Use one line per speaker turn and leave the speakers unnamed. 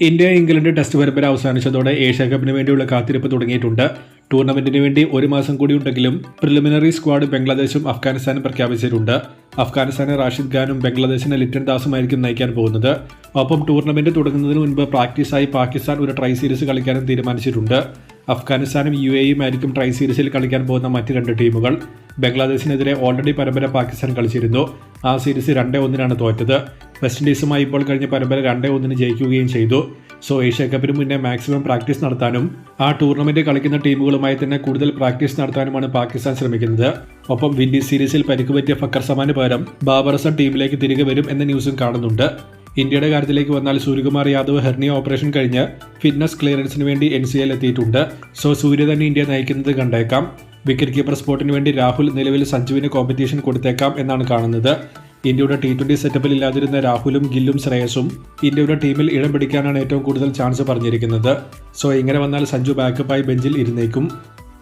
India England test പരമ്പര അവസാനിച്ചതോടെ Asia കപ്പിന് വേണ്ടിയുള്ള കാത്തിരിപ്പ് തുടങ്ങിയിട്ടുണ്ട്. ടൂർണമെന്റിന് വേണ്ടി ഒരു മാസം കൂടി ഉണ്ടെങ്കിലും പ്രിലിമിനറി സ്ക്വാഡ് ബംഗ്ലാദേശും അഫ്ഗാനിസ്ഥാനും പ്രഖ്യാപിച്ചിട്ടുണ്ട്. അഫ്ഗാനിസ്ഥാനെ റാഷിദ് ഖാനും ബംഗ്ലാദേശിനെ ലിറ്റൻ ദാസുമായിരിക്കും നയിക്കാൻ പോകുന്നത്. ഒപ്പം ടൂർണമെന്റ് തുടങ്ങുന്നതിന് മുൻപ് പ്രാക്ടീസായി പാകിസ്ഥാൻ ഒരു ട്രൈ സീരീസ് കളിക്കാനും തീരുമാനിച്ചിട്ടുണ്ട്. അഫ്ഗാനിസ്ഥാനും യു എയും ആയിരിക്കും ട്രൈ സീരീസിൽ കളിക്കാൻ പോകുന്ന മറ്റ് രണ്ട് ടീമുകൾ. ബംഗ്ലാദേശിനെതിരെ ഓൾറെഡി പരമ്പര പാകിസ്ഥാൻ കളിച്ചിരുന്നു. ആ സീരീസ് രണ്ടേ ഒന്നിനാണ് തോറ്റത്. വെസ്റ്റ് ഇൻഡീസുമായി ഇപ്പോൾ കഴിഞ്ഞ പരമ്പര രണ്ടേ ഒന്നിന് ജയിക്കുകയും ചെയ്തു. സോ ഏഷ്യ കപ്പിന് മുന്നേ മാക്സിമം പ്രാക്ടീസ് നടത്താനും ആ ടൂർണമെന്റ് കളിക്കുന്ന ടീമുകളുമായി തന്നെ കൂടുതൽ പ്രാക്ടീസ് നടത്താനുമാണ് പാകിസ്ഥാൻ ശ്രമിക്കുന്നത്. ഒപ്പം വിൻഡീസ് സീരീസിൽ പരിക്ക് പറ്റിയ ഫക്കർ സമാന് പകരം ബാബർ ടീമിലേക്ക് തിരികെ വരും എന്ന ന്യൂസും കാണുന്നുണ്ട്. ഇന്ത്യയുടെ കാര്യത്തിലേക്ക് വന്നാൽ സൂര്യകുമാർ യാദവ് ഹെർണിയ ഓപ്പറേഷൻ കഴിഞ്ഞ് ഫിറ്റ്നസ് ക്ലിയറൻസിന് വേണ്ടി എൻ സി എൽ എത്തിയിട്ടുണ്ട്. സോ സൂര്യ തന്നെ ഇന്ത്യ നയിക്കുന്നത് കണ്ടേക്കാം. വിക്കറ്റ് കീപ്പർ സ്പോട്ടിന് വേണ്ടി രാഹുൽ നിലവിൽ സഞ്ജുവിന് കോമ്പറ്റീഷൻ കൊടുത്തേക്കാം എന്നാണ് കാണുന്നത്. ഇന്ത്യയുടെ ടി ട്വന്റി സെറ്റപ്പിൽ ഇല്ലാതിരുന്ന രാഹുലും ഗില്ലും ശ്രേയസും ഇന്ത്യയുടെ ടീമിൽ ഇടം പിടിക്കാനാണ് ഏറ്റവും കൂടുതൽ ചാൻസ് പറഞ്ഞിരിക്കുന്നത്. സോ ഇങ്ങനെ വന്നാൽ സഞ്ജു ബാക്കപ്പായി ബെഞ്ചിൽ ഇരുന്നേക്കും.